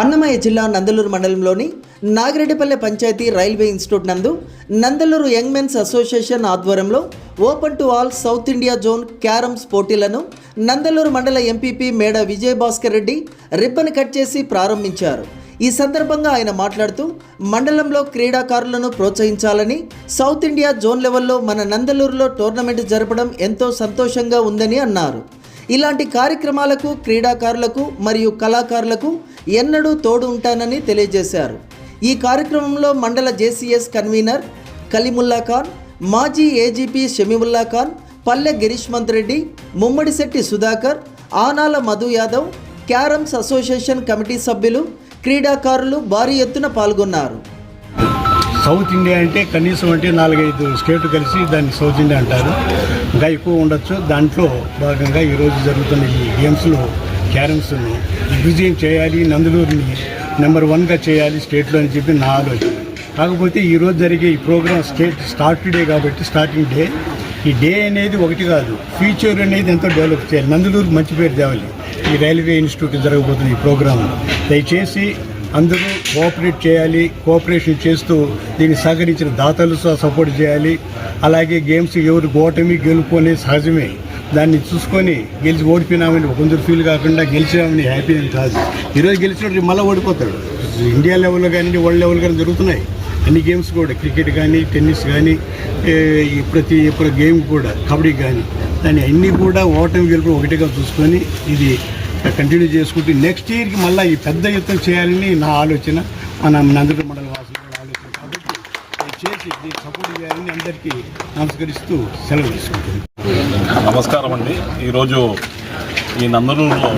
అన్నమయ్య జిల్లా నందలూరు మండలంలోని Nagireddipalle panchayat railway institute నందు నందలూరు యంగ్ మెన్స్ అసోసియేషన్ ఆధ్వర్యంలో open to all South India zone carroms పోటీలను నందలూరు మండల ఎంపీపీ మేడ విజయభాస్కర్ రెడ్డి రిబ్బన్ కట్ చేసి ప్రారంభించారు. ఈ సందర్భంగా ఆయన మాట్లాడుతూ మండలంలో క్రీడాకారులను ప్రోత్సహించాలని సౌత్ ఇండియా జోన్ లెవెల్లో మన నందలూరులో టోర్నమెంట్ జరపడం ఎంతో సంతోషంగా ఉందని అన్నారు. ఇలాంటి కార్యక్రమాలకు క్రీడాకారులకు మరియు కళాకారులకు ఎన్నడూ తోడు ఉంటానని తెలియజేశారు. ఈ కార్యక్రమంలో మండల జేసీఎస్ కన్వీనర్ కలీముల్లా ఖాన్ మాజీ AGP Shamimulla Khan Palle Girishmanth Reddy Mummadisetti Sudhakar Anala Madhu Yadav carroms association committee సభ్యులు క్రీడాకారులు భారీ ఎత్తున పాల్గొన్నారు. సౌత్ ఇండియా అంటే కనీసం అంటే నాలుగైదు స్టేట్ కలిసి దాన్ని సౌత్ ఇండియా అంటారు. ఇంకా ఎక్కువ ఉండొచ్చు. దాంట్లో భాగంగా ఈరోజు జరుగుతున్న ఈ గేమ్స్లో క్యారమ్స్ను దిగ్విజయం చేయాలి నందులూరుని నెంబర్ వన్గా చేయాలి స్టేట్లో అని చెప్పి నా ఆలోచన. కాకపోతే ఈరోజు జరిగే ఈ ప్రోగ్రామ్ స్టేట్ స్టార్ట్ డే కాబట్టి స్టార్టింగ్ డే ఈ డే అనేది ఒకటి కాదు. ఫ్యూచర్ అనేది ఎంతో డెవలప్ చేయాలి. నందులూరు మంచి పేరు తేవాలి. ఈ రైల్వే ఇన్స్టిట్యూట్ జరగబోతున్న ఈ ప్రోగ్రామ్ దయచేసి అందరూ కోఆపరేట్ చేయాలి కోఆపరేషన్ చేస్తూ దీన్ని సహకరించిన దాతలు సపోర్ట్ చేయాలి. అలాగే గేమ్స్ ఎవరు ఓటమి గెలుపు సహజమే. దాన్ని చూసుకొని గెలిచి ఓడిపోయినామని కొందరు ఫీల్ కాకుండా గెలిచినామని హ్యాపీ అని కాదు. ఈరోజు గెలిచినట్టు మళ్ళీ ఓడిపోతాడు. ఇండియా లెవెల్లో కానీ వరల్డ్ లెవెల్ కానీ జరుగుతున్నాయి. అన్ని గేమ్స్ కూడా క్రికెట్ కానీ టెన్నిస్ కానీ ప్రతి ఇప్పుడు గేమ్ కూడా కబడ్డీ కానీ దాన్ని అన్నీ కూడా ఓటమి గెలుపు ఒకటిగా చూసుకొని ఇది కంటిన్యూ చేసుకుంటూ నెక్స్ట్ ఇయర్కి మళ్ళీ ఈ పెద్ద యుద్ధం చేయాలని నా ఆలోచన. మన నందూరు మండల వాసులు కూడా ఆలోచన కాబట్టి చేసి దీనికి సపోర్ట్ చేయాలని అందరికీ నమస్కరిస్తూ సెలవు తీసుకుంటాను నమస్కారం అండి. ఈరోజు ఈ నందనూరులో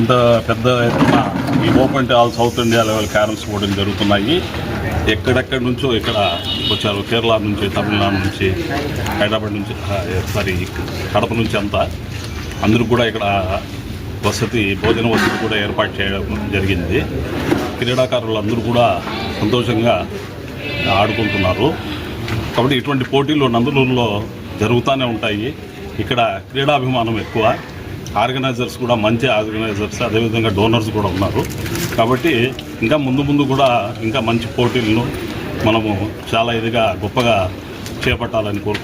ఇంత పెద్ద ఎత్తున ఈ open all South India level carroms పోటీలు జరుగుతున్నాయి. ఎక్కడెక్కడి నుంచో ఇక్కడ వచ్చారు? కేరళ నుంచి తమిళనాడు నుంచి హైదరాబాద్ నుంచి సారీ కడప నుంచి అంతా. అందరూ కూడా ఇక్కడ వసతి భోజన వసతి కూడా ఏర్పాటు చేయడం జరిగింది. క్రీడాకారులు అందరూ కూడా సంతోషంగా ఆడుకుంటున్నారు. కాబట్టి ఇటువంటి పోటీలు నందులూరులో జరుగుతూనే ఉంటాయి. ఇక్కడ క్రీడాభిమానం ఎక్కువ. ఆర్గనైజర్స్ కూడా మంచి ఆర్గనైజర్స్ అదేవిధంగా డోనర్స్ కూడా ఉన్నారు. కాబట్టి ఇంకా ముందు ముందు కూడా ఇంకా మంచి పోటీలను మనము చాలా ఇదిగా గొప్పగా చేపట్టాలని కోరుకుంటున్నాను